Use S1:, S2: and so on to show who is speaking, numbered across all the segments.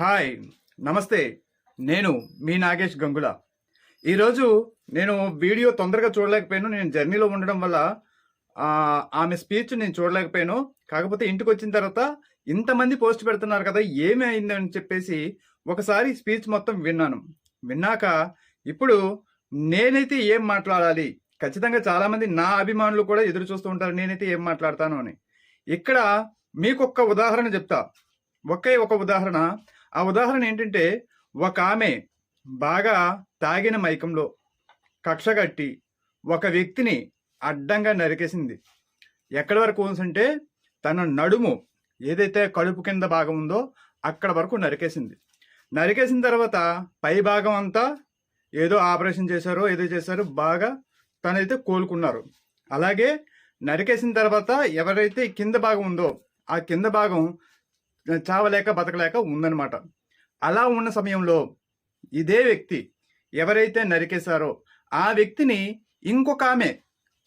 S1: Hi నమస్తే. నేను మీ నాగేష్ గంగుల. ఈరోజు నేను వీడియో తొందరగా చూడలేకపోయాను. నేను జర్నీలో ఉండడం వల్ల ఆమె స్పీచ్ నేను చూడలేకపోయాను. కాకపోతే ఇంటికి వచ్చిన తర్వాత ఇంతమంది పోస్ట్ పెడుతున్నారు కదా ఏమి అయిందని చెప్పేసి ఒకసారి స్పీచ్ మొత్తం విన్నాను. విన్నాక ఇప్పుడు నేనైతే ఏం మాట్లాడాలి? ఖచ్చితంగా చాలామంది నా అభిమానులు కూడా ఎదురు చూస్తూ ఉంటారు నేనైతే ఏం మాట్లాడతాను అని. ఇక్కడ మీకు ఒక్క ఉదాహరణ చెప్తా. ఒకే ఒక ఉదాహరణ. ఆ ఉదాహరణ ఏంటంటే ఒక ఆమె బాగా తాగిన మైకంలో కక్ష కట్టి ఒక వ్యక్తిని అడ్డంగా నరికేసింది. ఎక్కడి వరకు ఉందంటే తన నడుము ఏదైతే కడుపు కింద భాగం ఉందో అక్కడ వరకు నరికేసింది. నరికేసిన తర్వాత పై భాగం అంతా ఏదో ఆపరేషన్ చేశారో ఏదో చేశారో బాగా తనైతే కోలుకున్నారు. అలాగే నరికేసిన తర్వాత ఎవరైతే కింద భాగం ఉందో ఆ కింద భాగం చావలేక బతకలేక ఉందన్నమాట. అలా ఉన్న సమయంలో ఇదే వ్యక్తి ఎవరైతే నరికేశారో ఆ వ్యక్తిని ఇంకొక ఆమె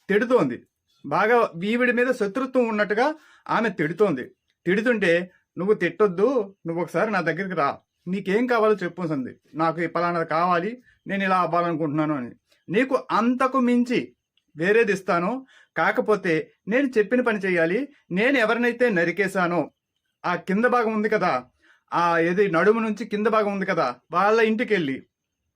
S1: తిడుతోంది. బాగా వీవిడి మీద శత్రుత్వం ఉన్నట్టుగా ఆమె తిడుతోంది. తిడుతుంటే నువ్వు తిట్టొద్దు నువ్వు ఒకసారి నా దగ్గరికి రా. నీకేం కావాలో చెప్పు సంది నాకు ఈ పలానాది కావాలి నేను ఇలా అవ్వాలనుకుంటున్నాను అని. నీకు అంతకు మించి వేరేది ఇస్తాను. కాకపోతే నేను చెప్పిన పని చేయాలి. నేను ఎవరినైతే నరికేశానో ఆ కింద భాగం ఉంది కదా. ఆ ఏది నడుము నుంచి కింద భాగం ఉంది కదా. వాళ్ళ ఇంటికి వెళ్ళి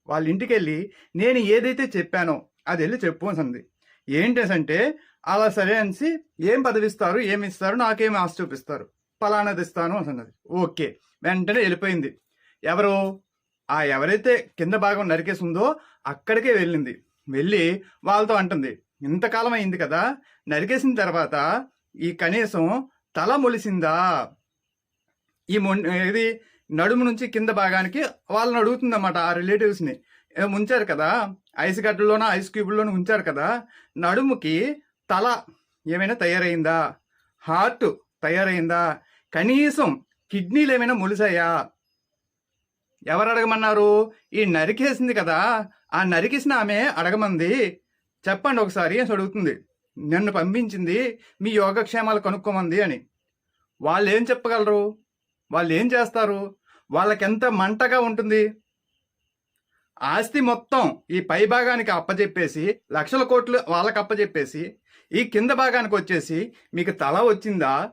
S1: వాళ్ళ ఇంటికి వెళ్ళి నేను ఏదైతే చెప్పానో అది వెళ్ళి చెప్పు అంది ఏంటంటే అలా సరే అనిసి ఏం పదవిస్తారు ఏమి ఇస్తారు నాకేం ఆశ చూపిస్తారు. పలానాది ఇస్తాను అన్నది ఓకే. వెంటనే వెళ్ళిపోయింది. ఎవరు? ఆ ఎవరైతే కింద భాగం నరికేసి ఉందో అక్కడికే వెళ్ళింది. వెళ్ళి వాళ్ళతో అంటుంది ఇంతకాలం అయింది కదా. నరికేసిన తర్వాత ఈ కనీసం తల మొలిసిందా? ఈ మొ ఇది నడుము నుంచి కింద భాగానికి వాళ్ళని అడుగుతుందన్నమాట ఆ రిలేటివ్స్ని. ఉంచారు కదా? ఐస్ గడ్డలోనో ఐస్ క్యూబ్లోనూ ఉంచారు కదా? నడుముకి తల ఏమైనా తయారైందా? హార్ట్ తయారైందా? కనీసం కిడ్నీలు ఏమైనా మొలిసాయా? ఎవరు అడగమన్నారు? ఈ నరికేసింది కదా? ఆ నరికేసిన ఆమె అడగమంది. చెప్పండి ఒకసారి అని అడుగుతుంది. నన్ను పంపించింది మీ యోగక్షేమాలు కనుక్కోమంది అని. వాళ్ళు ఏం చెప్పగలరు? వాళ్ళు ఏం చేస్తారు? వాళ్ళకెంత మంటగా ఉంటుంది? ఆస్తి మొత్తం ఈ పై భాగానికి అప్పచెప్పేసి లక్షల కోట్లు వాళ్ళకి అప్పచెప్పేసి ఈ కింద భాగానికి వచ్చేసి మీకు తల వచ్చిందా?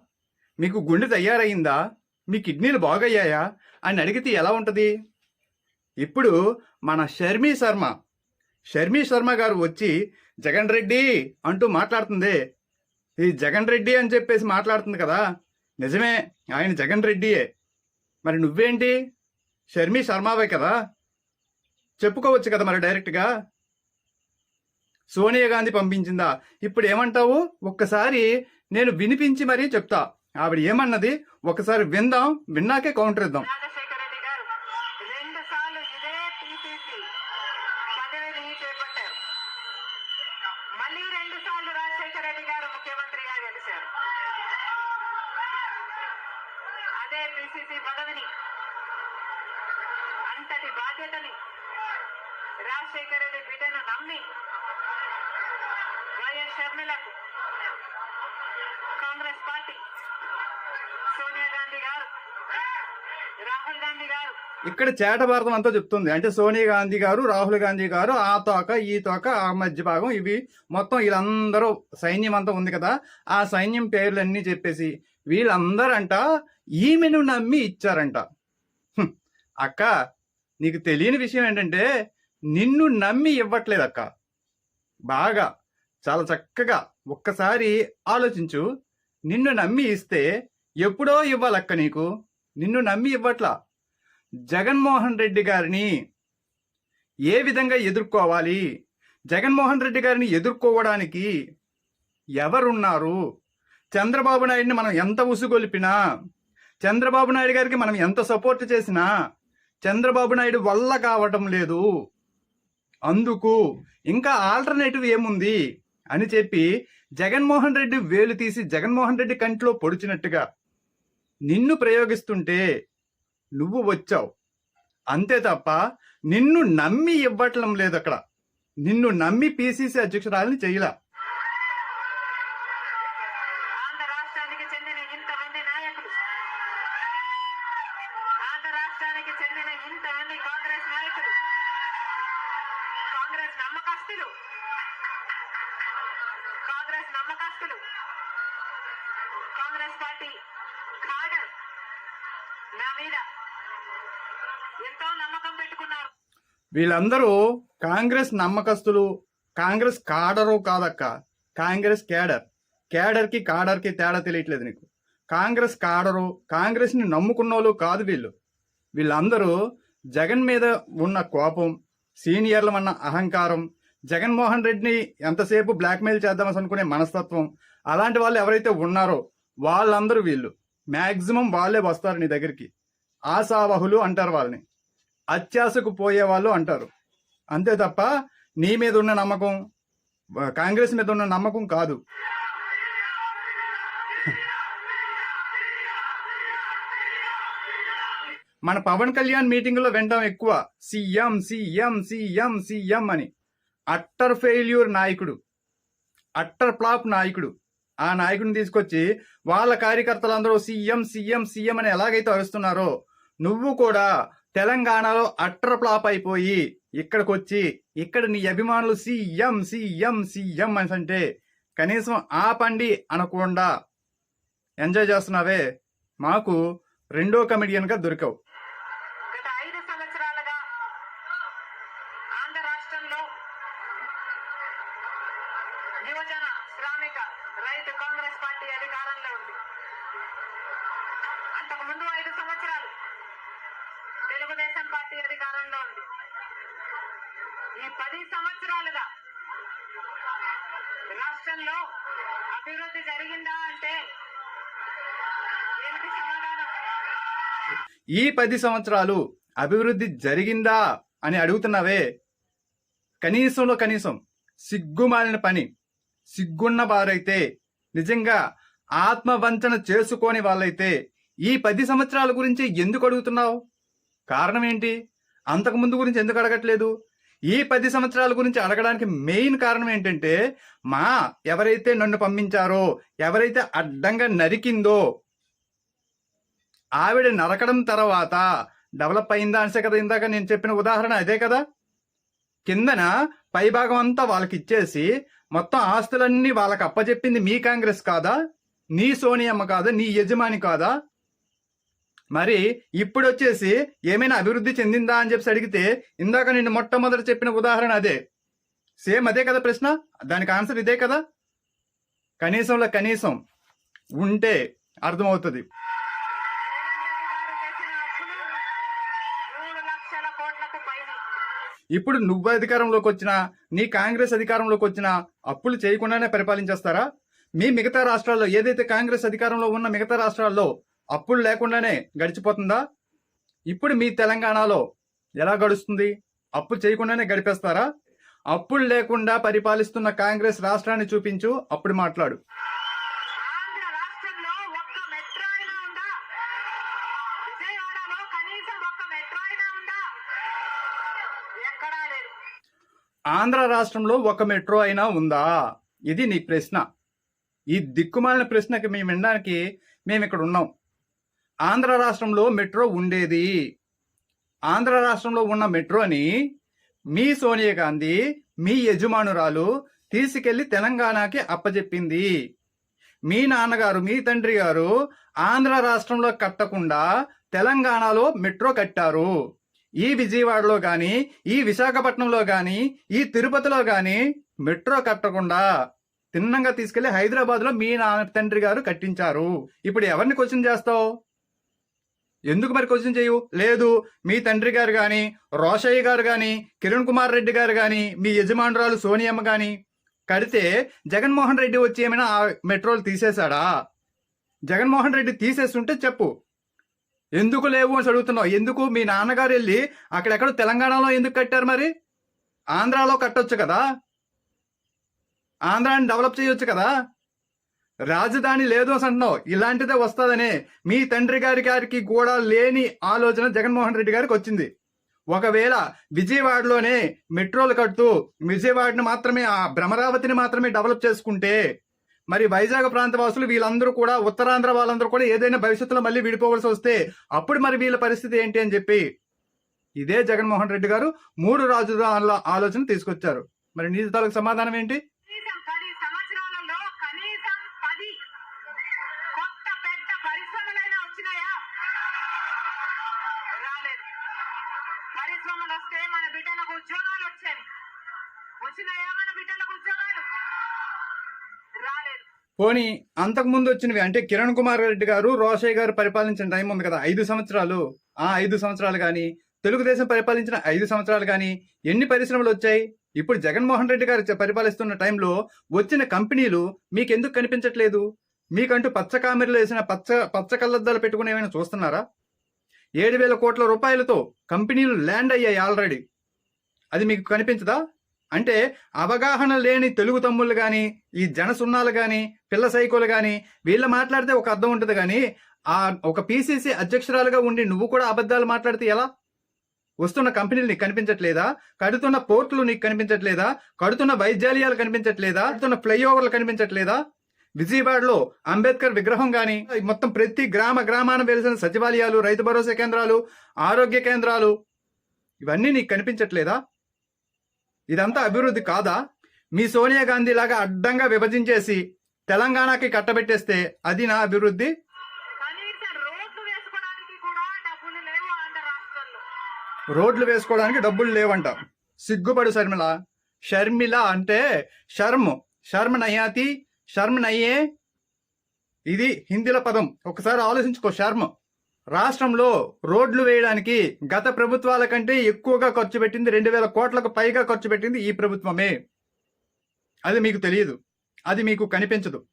S1: మీకు గుండె తయారయ్యిందా మీ కిడ్నీలు బాగయ్యాయా? అని అడిగితే ఎలా ఉంటుంది? ఇప్పుడు మన షర్మి శర్మ షర్మి శర్మ గారు వచ్చి జగన్ రెడ్డి అంటూ మాట్లాడుతుంది. ఈ జగన్ రెడ్డి అని చెప్పేసి మాట్లాడుతుంది కదా? నిజమే ఆయన జగన్ రెడ్డియే. మరి నువ్వేంటి? షర్మి శర్మావే కదా? చెప్పుకోవచ్చు కదా మరి డైరెక్ట్గా? సోనియా గాంధీ పంపించిందా? ఇప్పుడు ఏమంటావు? ఒక్కసారి నేను వినిపించి మరీ చెప్తా. ఆవిడ ఏమన్నది? ఒకసారి విందాం విన్నాకే కౌంటర్ ఇద్దాం
S2: రాజశేఖర రెడ్డి గారు రెండు సార్లు ఇదే టీపీసీ పదవిని చేపట్టారు మళ్ళీ రెండు సార్లు రాజశేఖర రెడ్డి గారు ముఖ్యమంత్రిగా గెలిచారు అదే పిసిసి పదవిని అంతటి బాధ్యతని రాజశేఖర రెడ్డి బిడ్డను నమ్మి వైఎస్ షర్మిలకు కాంగ్రెస్ పార్టీ. సోనియా గాంధీ గారు. రాహుల్ గాంధీ గారు.
S1: ఇక్కడ చేట భారతం అంతా చెప్తుంది. అంటే సోనియా గాంధీ గారు రాహుల్ గాంధీ గారు ఆ తోక ఈ తోక ఆ మధ్య భాగం ఇవి మొత్తం వీళ్ళందరూ సైన్యం అంతా ఉంది కదా. ఆ సైన్యం పేర్లన్నీ చెప్పేసి వీళ్ళందరంట ఈమెను నమ్మి ఇచ్చారంట. అక్క నీకు తెలియని విషయం ఏంటంటే నిన్ను నమ్మి ఇవ్వట్లేదు అక్క బాగా చాలా చక్కగా ఒక్కసారి ఆలోచించు. నిన్ను నమ్మి ఇస్తే ఎప్పుడో ఇవ్వాలక్క నీకు. నిన్ను నమ్మి ఇవ్వట్లా. జగన్మోహన్ రెడ్డి గారిని ఏ విధంగా ఎదుర్కోవాలి? జగన్మోహన్ రెడ్డి గారిని ఎదుర్కోవడానికి ఎవరున్నారు? చంద్రబాబు నాయుడిని మనం ఎంత ఉసుగొలిపినా చంద్రబాబు నాయుడు గారికి మనం ఎంత సపోర్ట్ చేసినా చంద్రబాబు నాయుడు వల్ల కావటం లేదు. అందుకు ఇంకా ఆల్టర్నేటివ్ ఏముంది అని చెప్పి జగన్మోహన్ రెడ్డి వేలు తీసి జగన్మోహన్ రెడ్డి కంట్లో పొడిచినట్టుగా నిన్ను ప్రయోగిస్తుంటే నువ్వు వచ్చావు. అంతే తప్ప నిన్ను నమ్మి ఇవ్వటం లేదు అక్కడ నిన్ను నమ్మి పిసిసి అధ్యక్షురాలని చేయలా. వీళ్ళందరూ కాంగ్రెస్ నమ్మకస్తులు కాంగ్రెస్ కాడరు కాదక్క కాంగ్రెస్ కేడర్ కేడర్కి కాడర్కి తేడా తెలియట్లేదు నీకు. కాంగ్రెస్ కాడరు కాంగ్రెస్ని నమ్ముకున్నోళ్ళు కాదు వీళ్ళు. వీళ్ళందరూ జగన్ మీద ఉన్న కోపం సీనియర్ల ఉన్న అహంకారం జగన్మోహన్ రెడ్డిని ఎంతసేపు బ్లాక్మెయిల్ చేద్దామని అనుకునే మనస్తత్వం అలాంటి వాళ్ళు ఎవరైతే ఉన్నారో వాళ్ళందరూ వీళ్ళు. మ్యాక్సిమం వాళ్ళే వస్తారు నీ దగ్గరికి. ఆశావహులు అంటారు వాళ్ళని. అత్యాశకు పోయే వాళ్ళు అంటారు. అంతే తప్ప నీ మీద ఉన్న నమ్మకం కాంగ్రెస్ మీద ఉన్న నమ్మకం కాదు. మన పవన్ కళ్యాణ్ మీటింగ్లో వినడం వింటాం ఎక్కువ. సీఎం సీఎం సీఎం సీఎం అని. అట్టర్ ఫెయిల్యూర్ నాయకుడు. అట్టర్ ఫ్లాప్ నాయకుడు. ఆ నాయకుడిని తీసుకొచ్చి వాళ్ళ కార్యకర్తలందరూ సీఎం సీఎం సీఎం అని ఎలాగైతే అరుస్తున్నారో నువ్వు కూడా తెలంగాణలో అట్టర్ ఫ్లాప్ అయిపోయి ఇక్కడికి వచ్చి ఇక్కడ నీ అభిమానులు సీఎం సీఎం సీఎం అని అంటే కనీసం ఆపండి అనకుండా ఎంజాయ్ చేస్తున్నావే. మాకు రెండో కమెడియన్గా దొరికావు.
S2: యువజన శ్రామిక రైతు కాంగ్రెస్ పార్టీ అధికారంలో ఉంది. అంతకు ముందు తెలుగుదేశం పార్టీ అధికారంలో ఉంది. ఈ పది సంవత్సరాలుగా రాష్ట్రంలో అభివృద్ధి జరిగిందా అంటే ఏమిటి సమాధానం?
S1: ఈ పది సంవత్సరాలు అభివృద్ధి జరిగిందా అని అడుగుతున్నావే కనీసంలో కనీసం సిగ్గుమాలిన పని సిగ్గున్న వారైతే నిజంగా ఆత్మవంచన చేసుకోని వాళ్ళైతే ఈ పది సంవత్సరాల గురించి ఎందుకు అడుగుతున్నావు? కారణం ఏంటి అంతకు ముందు గురించి ఎందుకు అడగట్లేదు? ఈ పది సంవత్సరాల గురించి అడగడానికి మెయిన్ కారణం ఏంటంటే మా ఎవరైతే నన్ను పంపించారో ఎవరైతే అడ్డంగా నరికిందో ఆవిడ నరకడం తర్వాత డెవలప్ అయిందా అనిసే కదా ఇందాక నేను చెప్పిన ఉదాహరణ అదే కదా? కిందన పైభాగం అంతా వాళ్ళకి ఇచ్చేసి మొత్తం ఆస్తులన్నీ వాళ్ళకి అప్పచెప్పింది మీ కాంగ్రెస్ కాదా? నీ సోనియమ్మ కాదా? నీ యజమాని కాదా? మరి ఇప్పుడు వచ్చేసి ఏమైనా అభివృద్ధి చెందిందా అని చెప్పి అడిగితే ఇందాక నేను మొట్టమొదటి చెప్పిన ఉదాహరణ అదే. సేమ్ అదే కదా ప్రశ్న? దానికి ఆన్సర్ ఇదే కదా? కనీసంలో కనీసం ఉంటే అర్థమవుతుంది. ఇప్పుడు నువ్వు అధికారంలోకి వచ్చినా నీ కాంగ్రెస్ అధికారంలోకి వచ్చినా అప్పులు చేయకుండానే పరిపాలించేస్తారా? మీ మిగతా రాష్ట్రాల్లో ఏదైతే కాంగ్రెస్ అధికారంలో ఉన్న మిగతా రాష్ట్రాల్లో అప్పులు లేకుండానే గడిచిపోతుందా? ఇప్పుడు మీ తెలంగాణలో ఎలా గడుస్తుంది? అప్పులు చేయకుండానే గడిపేస్తారా? అప్పులు లేకుండా పరిపాలిస్తున్న కాంగ్రెస్ రాష్ట్రాన్ని చూపించు అప్పుడు మాట్లాడు.
S2: రాష్ట్రంలో
S1: ఆంధ్ర రాష్ట్రంలో ఒక మెట్రో అయినా ఉందా? ఇది నీ ప్రశ్న. ఈ దిక్కుమాలిన ప్రశ్నకి మేము వినడానికి మేము ఇక్కడ ఉన్నాం. ఆంధ్ర రాష్ట్రంలో మెట్రో ఉండేది. ఆంధ్ర రాష్ట్రంలో ఉన్న మెట్రోని మీ సోనియా గాంధీ మీ యజమానురాలు తీసుకెళ్ళి తెలంగాణకి అప్పజెప్పింది. మీ నాన్నగారు మీ తండ్రి గారు ఆంధ్ర రాష్ట్రంలో కట్టకుండా తెలంగాణలో మెట్రో కట్టారు. ఈ విజయవాడలో కానీ ఈ విశాఖపట్నంలో కానీ ఈ తిరుపతిలో కానీ మెట్రో కట్టకుండా తిన్నంగా తీసుకెళ్ళి హైదరాబాద్లో మీ నాన్న తండ్రి గారు కట్టించారు. ఇప్పుడు ఎవరిని క్వశ్చన్ చేస్తావు? ఎందుకు మరి క్వశ్చన్ చేయు లేదు మీ తండ్రి గారు కానీ రోషయ్య గారు కానీ కిరణ్ కుమార్ రెడ్డి గారు కానీ మీ యజమానురాలు సోనియమ్మ కానీ కడితే జగన్మోహన్ రెడ్డి వచ్చి ఏమైనా ఆ మెట్రోలు తీసేశాడా? జగన్మోహన్ రెడ్డి తీసేస్తుంటే చెప్పు. ఎందుకు లేవు అని అడుగుతున్నావు? ఎందుకు మీ నాన్నగారు వెళ్ళి అక్కడెక్కడ తెలంగాణలో ఎందుకు కట్టారు మరి? ఆంధ్రాలో కట్టొచ్చు కదా? ఆంధ్రాని డెవలప్ చేయొచ్చు కదా? రాజధాని లేదు అని అంటున్నావు. ఇలాంటిదే వస్తుందనే మీ తండ్రి గారి గారికి కూడా లేని ఆలోచన జగన్మోహన్ రెడ్డి గారికి వచ్చింది. ఒకవేళ విజయవాడలోనే మెట్రోలు కడుతూ విజయవాడని మాత్రమే ఆ భ్రమరావతిని మాత్రమే డెవలప్ చేసుకుంటే మరి వైజాగ్ ప్రాంత వాసులు వీళ్ళందరూ కూడా ఉత్తరాంధ్ర వాళ్ళందరూ కూడా ఏదైనా భవిష్యత్తులో మళ్ళీ విడిపోవలసి వస్తే అప్పుడు మరి వీళ్ళ పరిస్థితి ఏంటి అని చెప్పి ఇదే జగన్మోహన్ రెడ్డి గారు మూడు రాజధానుల ఆలోచన తీసుకొచ్చారు. మరి నీతి తాలకు సమాధానం ఏంటి? పోనీ అంతకుముందు వచ్చినవి అంటే కిరణ్ కుమార్ రెడ్డి గారు రోషయ్య గారు పరిపాలించిన టైం ఉంది కదా ఐదు సంవత్సరాలు. ఆ ఐదు సంవత్సరాలు కానీ తెలుగుదేశం పరిపాలించిన ఐదు సంవత్సరాలు కానీ ఎన్ని పరిశ్రమలు వచ్చాయి? ఇప్పుడు జగన్మోహన్ రెడ్డి గారు పరిపాలిస్తున్న టైంలో వచ్చిన కంపెనీలు మీకు ఎందుకు కనిపించట్లేదు? మీకంటూ పచ్చ కామెరలు వేసిన పచ్చ పచ్చ కళ్ళద్దాలు పెట్టుకుని ఏమైనా చూస్తున్నారా? ఏడు వేల కోట్ల రూపాయలతో కంపెనీలు ల్యాండ్ అయ్యాయి ఆల్రెడీ. అది మీకు కనిపించదా? అంటే అవగాహన లేని తెలుగు తమ్ముళ్ళు కానీ ఈ జన సున్నాలు కానీ పిల్ల సైకోలు కానీ వీళ్ళు మాట్లాడితే ఒక అర్థం ఉంటుంది కానీ ఆ ఒక పీసీసీ అధ్యక్షురాలుగా ఉండి నువ్వు కూడా అబద్ధాలు మాట్లాడితే ఎలా? వస్తున్న కంపెనీలు నీకు కనిపించట్లేదా? కడుతున్న పోర్టులు నీకు కనిపించట్లేదా? కడుతున్న వైద్యాలయాలు కనిపించట్లేదా? కడుతున్న ఫ్లైఓవర్లు కనిపించట్లేదా? విజయవాడలో అంబేద్కర్ విగ్రహం కానీ మొత్తం ప్రతి గ్రామ గ్రామాన వెలిసిన సచివాలయాలు రైతు భరోసా కేంద్రాలు ఆరోగ్య కేంద్రాలు ఇవన్నీ నీకు కనిపించట్లేదా? ఇదంతా అభివృద్ధి కాదా? మీ సోనియా గాంధీ లాగా అడ్డంగా విభజించేసి తెలంగాణకి కట్టబెట్టేస్తే అది నా అభివృద్ధి?
S2: రోడ్లు వేసుకోవడానికి డబ్బులు
S1: లేవంట. సిగ్గుపడు శర్మిల షర్మిల అంటే షర్మ్. షర్మ్ నయాతి షర్మ్ నయ్యే. ఇది హిందీల పదం. ఒకసారి ఆలోచించుకో షర్మ్. రాష్ట్రంలో రోడ్లు వేయడానికి గత ప్రభుత్వాల కంటే ఎక్కువగా ఖర్చు పెట్టింది రెండు వేల కోట్లకు పైగా ఖర్చు పెట్టింది ఈ ప్రభుత్వమే. అది మీకు తెలియదు. అది మీకు కనిపించదు.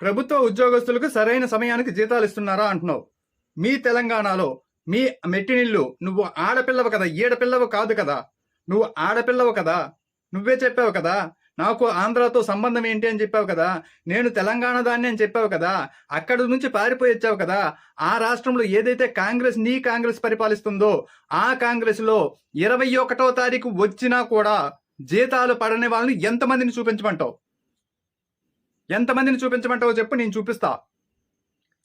S2: ప్రభుత్వ ఉద్యోగస్తులకు
S1: సరైన సమయానికి జీతాలు ఇస్తున్నారా అంటున్నావు. మీ తెలంగాణలో మీ మెట్టినిల్లు నువ్వు ఆడపిల్లవు కదా ఈడపిల్లవు కాదు కదా. నువ్వు ఆడపిల్లవు కదా. నువ్వే చెప్పావు కదా నాకు ఆంధ్రాతో సంబంధం ఏంటి అని చెప్పావు కదా నేను తెలంగాణ దాన్ని అని చెప్పావు కదా అక్కడి నుంచి పారిపోయి వచ్చావు కదా ఆ రాష్ట్రంలో ఏదైతే కాంగ్రెస్ నీ కాంగ్రెస్ పరిపాలిస్తుందో ఆ కాంగ్రెస్లో ఇరవై ఒకటో తారీఖు వచ్చినా కూడా జీతాలు పడని వాళ్ళని ఎంతమందిని చూపించమంటావు? ఎంతమందిని చూపించమంటావో చెప్పు నేను చూపిస్తా.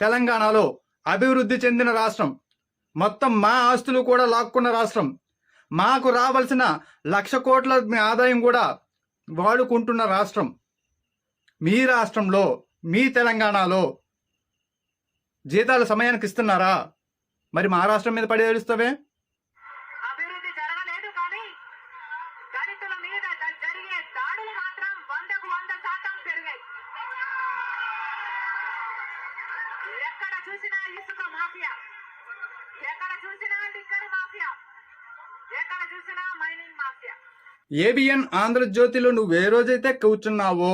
S1: తెలంగాణలో అభివృద్ధి చెందిన రాష్ట్రం మొత్తం మా ఆస్తులు కూడా లాక్కున్న రాష్ట్రం మాకు రావాల్సిన లక్ష కోట్ల ఆదాయం కూడా వాడుకుంటున్న రాష్ట్రం మీ రాష్ట్రంలో మీ తెలంగాణలో జీతాలు సమయానికి ఇస్తున్నారా? మరి మా రాష్ట్రం మీద పడి ఏడుస్తావే
S2: అభివృద్ధి జరగలేదు కానీ దళితుల మీద ద- జరిగే దాడులు మాత్రం వందకు వంద శాతం పెరిగాయి ఎక్కడ చూసినా ఇసుక మాఫియా ఎక్కడ చూసినా లిక్కర్ మాఫియా ఎక్కడ చూసినా మైనింగ్ మాఫియా
S1: ఏబిఎన్ ఆంధ్రజ్యోతిలో నువ్వు ఏ రోజైతే కూర్చున్నావో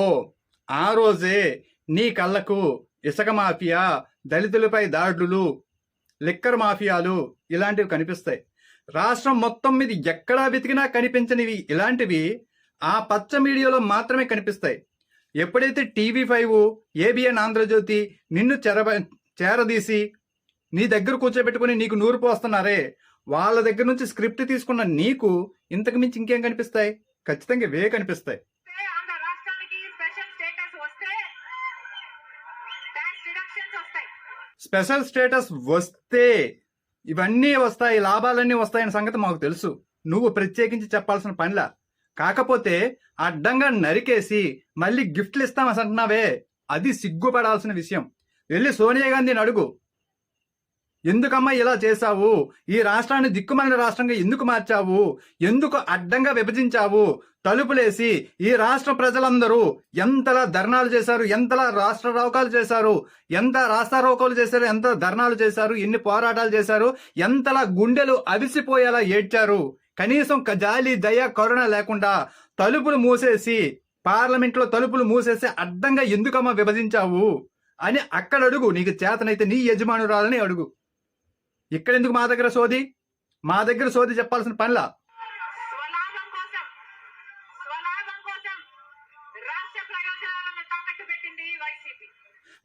S1: ఆ రోజే నీ కళ్ళకు ఇసుక మాఫియా దళితులపై దాడులు లిక్కర్ మాఫియాలు ఇలాంటివి కనిపిస్తాయి. రాష్ట్రం మొత్తం మీద ఎక్కడా వెతికినా కనిపించనివి ఇలాంటివి ఆ పచ్చ మీడియాలో మాత్రమే కనిపిస్తాయి. ఎప్పుడైతే టీవీ ఫైవ్ ఏబిఎన్ ఆంధ్రజ్యోతి నిన్ను చెర చేరదీసి నీ దగ్గర కూర్చోబెట్టుకుని నీకు నూరు పోస్తున్నారే వాళ్ళ దగ్గర నుంచి స్క్రిప్ట్ తీసుకున్న నీకు ఇంతకు మించి ఇంకేం కనిపిస్తాయి? ఖచ్చితంగా వే కనిపిస్తాయి.
S2: స్పెషల్ స్టేటస్ వస్తే
S1: ఇవన్నీ వస్తాయి లాభాలన్నీ వస్తాయన్న సంగతి మాకు తెలుసు. నువ్వు ప్రత్యేకించి చెప్పాల్సిన పనిలా. కాకపోతే అడ్డంగా నరికేసి మళ్ళీ గిఫ్ట్లు ఇస్తామని అంటున్నావే. అది సిగ్గుపడాల్సిన విషయం. వెళ్ళి సోనియా గాంధీని అడుగు. ఎందుకమ్మా ఇలా చేశావు? ఈ రాష్ట్రాన్ని దిక్కుమాలిన రాష్ట్రంగా ఎందుకు మార్చావు? ఎందుకు అడ్డంగా విభజించావు? తలుపులేసి ఈ రాష్ట్ర ప్రజలందరూ ఎంతలా ధర్నాలు చేశారు? ఎంతలా రాష్ట్ర రోకాలు చేశారు? ఎంత రాస్తారోకోలు చేశారు? ఎంత ధర్నాలు చేశారు? ఎన్ని పోరాటాలు చేశారు? ఎంతలా గుండెలు అవిసిపోయేలా ఏడ్చారు? కనీసం జాలి దయ కరుణ లేకుండా తలుపులు మూసేసి పార్లమెంట్లో తలుపులు మూసేసి అడ్డంగా ఎందుకమ్మా విభజించావు? అని అక్కడ అడుగు. నీకు చేతనైతే నీ యజమానురాలని అడుగు. ఇక్కడ ఎందుకు మా దగ్గర సోది? మా దగ్గర సోది చెప్పాల్సిన పనిలా?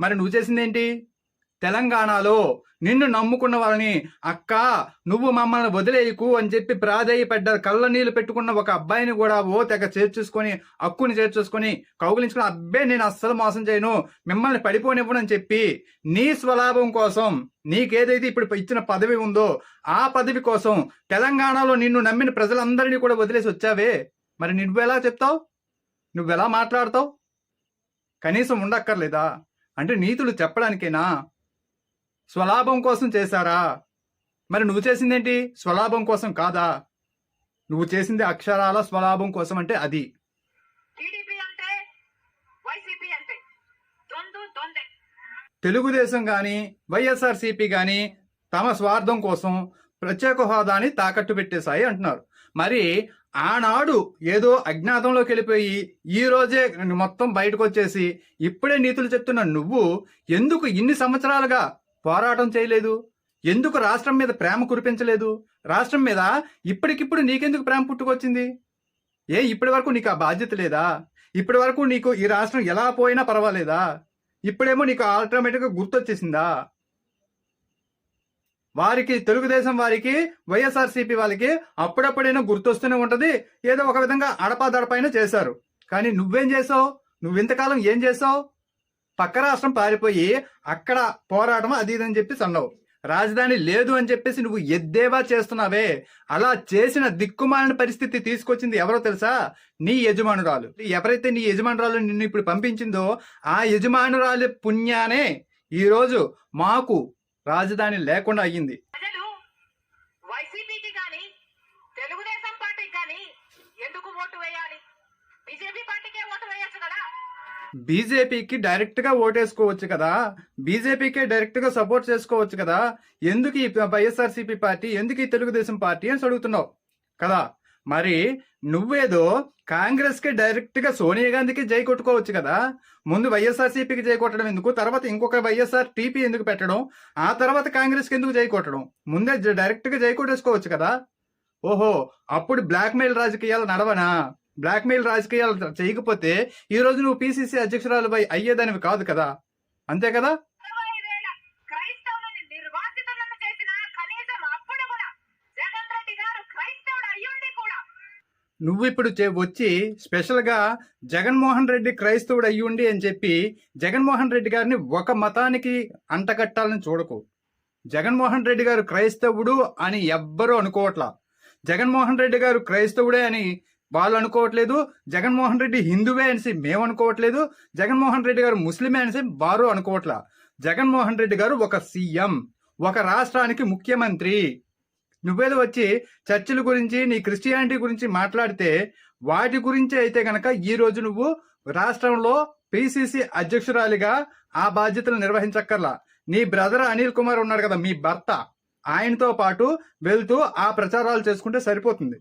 S1: మరి నువ్వు చేసింది ఏంటి తెలంగాణలో నిన్ను నమ్ముకున్న వాళ్ళని అక్క నువ్వు మమ్మల్ని వదిలేయకు అని చెప్పి ప్రాధేయపడ్డారు కళ్ళ నీళ్ళు పెట్టుకున్న ఒక అబ్బాయిని కూడా ఓ తెగ చేర్చేసుకొని అక్కుని చేర్చేసుకొని కౌగులించుకుని అబ్బే నేను అస్సలు మోసం చేయను మిమ్మల్ని పడిపోనివ్వనని చెప్పి నీ స్వలాభం కోసం నీకేదైతే ఇప్పుడు ఇచ్చిన పదవి ఉందో ఆ పదవి కోసం తెలంగాణలో నిన్ను నమ్మిన ప్రజలందరినీ కూడా వదిలేసి వచ్చావే? మరి నువ్వెలా చెప్తావు? నువ్వెలా మాట్లాడతావు? కనీసం ఉండక్కర్లేదా? అంటే నీతులు చెప్పడానికేనా? స్వలాభం కోసం చేశారా? మరి నువ్వు చేసిందేంటి? స్వలాభం కోసం కాదా? నువ్వు చేసింది అక్షరాల స్వలాభం కోసం అంటే అది తెలుగుదేశం కానీ వైఎస్ఆర్సీపీ కానీ తమ స్వార్థం కోసం ప్రత్యేక హోదాని తాకట్టు పెట్టేశాయి అంటున్నారు. మరి ఆనాడు ఏదో అజ్ఞాతంలోకి వెళ్ళిపోయి ఈ రోజే మొత్తం బయటకు వచ్చేసి ఇప్పుడే నీతులు చెప్తున్న నువ్వు ఎందుకు ఇన్ని సంవత్సరాలుగా పోరాటం చేయలేదు. ఎందుకు రాష్ట్రం మీద ప్రేమ కురిపించలేదు? రాష్ట్రం మీద ఇప్పటికిప్పుడు నీకెందుకు ప్రేమ పుట్టుకొచ్చింది? ఏ ఇప్పటి వరకు నీకు ఆ బాధ్యత లేదా? ఇప్పటి వరకు నీకు ఈ రాష్ట్రం ఎలా పోయినా పర్వాలేదా? ఇప్పుడేమో నీకు ఆటోమేటిక్గా గుర్తొచ్చేసిందా? వారికి తెలుగుదేశం వారికి వైఎస్ఆర్సీపీ వాళ్ళకి అప్పుడప్పుడైనా గుర్తొస్తూనే ఉంటుంది. ఏదో ఒక విధంగా అడపాదడపైన చేశారు. కానీ నువ్వేం చేసావు నువ్వు ఇంతకాలం ఏం చేసావు పక్క రాష్ట్రం పారిపోయి అక్కడ పోరాటం అది ఇది అని చెప్పి అన్నావు. రాజధాని లేదు అని చెప్పేసి నువ్వు ఎద్దేవా చేస్తున్నావే. అలా చేసిన దిక్కుమాలిన పరిస్థితి తీసుకొచ్చింది ఎవరో తెలుసా? నీ యజమానురాలు. ఎవరైతే నీ యజమానురాలు నిన్ను ఇప్పుడు పంపించిందో ఆ యజమానురాలు పుణ్యానే ఈరోజు మాకు రాజధాని లేకుండా అయ్యింది
S2: ప్రజలు వైసీపీకి కానీ తెలుగుదేశం పార్టీకి కానీ ఎందుకు ఓటు వేయాలి బీజేపీ పార్టీకే ఓటు వేయొచ్చు కదా
S1: బీజేపీకి డైరెక్ట్గా ఓటేసుకోవచ్చు కదా? బీజేపీకే డైరెక్ట్గా సపోర్ట్ చేసుకోవచ్చు కదా? ఎందుకు ఈ వైఎస్ఆర్సీపీ పార్టీ? ఎందుకు ఈ తెలుగుదేశం పార్టీ అని అడుగుతున్నావు కదా? మరి నువ్వేదో కాంగ్రెస్కి డైరెక్ట్గా సోనియా గాంధీకి జై కొట్టుకోవచ్చు కదా? ముందు వైఎస్ఆర్సీపీకి జై కొట్టడం ఎందుకు? తర్వాత ఇంకొక వైఎస్ఆర్ టీపీ ఎందుకు పెట్టడం? ఆ తర్వాత కాంగ్రెస్కి ఎందుకు జై కొట్టడం? ముందే డైరెక్ట్గా జై కొట్టేసుకోవచ్చు కదా? ఓహో అప్పుడు బ్లాక్ మెయిల్ రాజకీయాలు నడవనా? బ్లాక్ మెయిల్ రాజకీయాలు చేయకపోతే ఈ రోజు నువ్వు పిసిసి అధ్యక్షురాలు అయ్యేదానివి కాదు కదా. అంతే కదా? నువ్వు ఇప్పుడు వచ్చి స్పెషల్గా జగన్మోహన్ రెడ్డి క్రైస్తవుడు అయ్యుండి అని చెప్పి జగన్మోహన్ రెడ్డి గారిని ఒక మతానికి అంటగట్టాలని చూడకు. జగన్మోహన్ రెడ్డి గారు క్రైస్తవుడు అని ఎవ్వరూ అనుకోవట్లా. జగన్మోహన్ రెడ్డి గారు క్రైస్తవుడే అని వాళ్ళు అనుకోవట్లేదు జగన్మోహన్ రెడ్డి హిందువే అనేసి మేము అనుకోవట్లేదు జగన్మోహన్ రెడ్డి గారు ముస్లిమే అనేసి వారు అనుకోవట్లా. జగన్మోహన్ రెడ్డి గారు ఒక సీఎం ఒక రాష్ట్రానికి ముఖ్యమంత్రి. నువ్వేదో వచ్చి చర్చిల గురించి నీ క్రిస్టియానిటీ గురించి మాట్లాడితే వాటి గురించి అయితే గనక ఈ రోజు నువ్వు రాష్ట్రంలో పిసిసి అధ్యక్షురాలిగా ఆ బాధ్యతలు నిర్వహించక్కర్లా. నీ బ్రదర్ అనిల్ కుమార్ ఉన్నాడు కదా మీ భర్త. ఆయనతో పాటు వెళ్తూ ఆ ప్రచారాలు చేసుకుంటే సరిపోతుంది.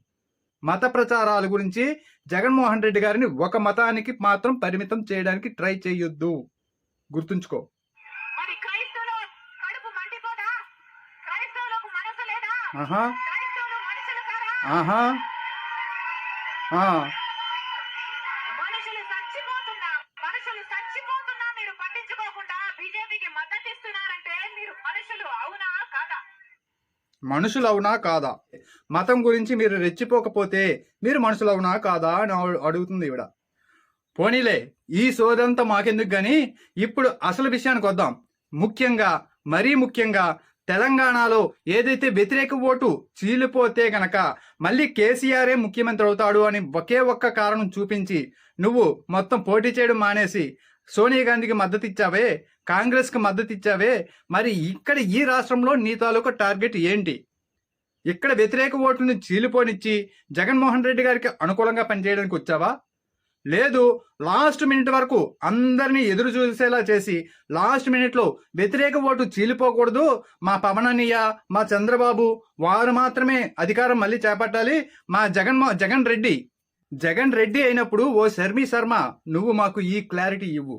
S1: మత ప్రచారాల గురించి జగన్మోహన్ రెడ్డి గారిని ఒక మతానికి మాత్రం పరిమితం చేయడానికి ట్రై చేయొద్దు. గుర్తుంచుకో. ఆహా. ఆహా.
S2: మనుషులు అవునా కాదా?
S1: మతం గురించి మీరు రెచ్చిపోకపోతే మీరు మనుషులు అవునా కాదా అని అడుగుతుంది ఈవిడ. పోనీలే ఈ సోదంతా మాకెందుకు కానీ ఇప్పుడు అసలు విషయానికి వద్దాం. ముఖ్యంగా మరీ ముఖ్యంగా తెలంగాణలో ఏదైతే వ్యతిరేక ఓటు చీలిపోతే గనక మళ్ళీ కేసీఆరే ముఖ్యమంత్రి అవుతాడు అని ఒకే ఒక్క కారణం చూపించి నువ్వు మొత్తం పోటీ చేయడం మానేసి సోనియా గాంధీకి మద్దతు ఇచ్చావే కాంగ్రెస్కి మద్దతు ఇచ్చావే మరి ఇక్కడ ఈ రాష్ట్రంలో నీ తాలూకా టార్గెట్ ఏంటి? ఇక్కడ వ్యతిరేక ఓట్లను చీలిపోనిచ్చి జగన్మోహన్ రెడ్డి గారికి అనుకూలంగా పనిచేయడానికి వచ్చావా? లేదు లాస్ట్ మినిట్ వరకు అందరినీ ఎదురు చూసేలా చేసి లాస్ట్ మినిట్లో వ్యతిరేక ఓటు చీలిపోకూడదు. మా పవనన్నయ్య మా చంద్రబాబు వారు మాత్రమే అధికారం మళ్ళీ చేపట్టాలి. మా జగన్మో జగన్ రెడ్డి జగన్ రెడ్డి అయినప్పుడు ఓ శర్మి శర్మ నువ్వు మాకు ఈ క్లారిటీ ఇవ్వు.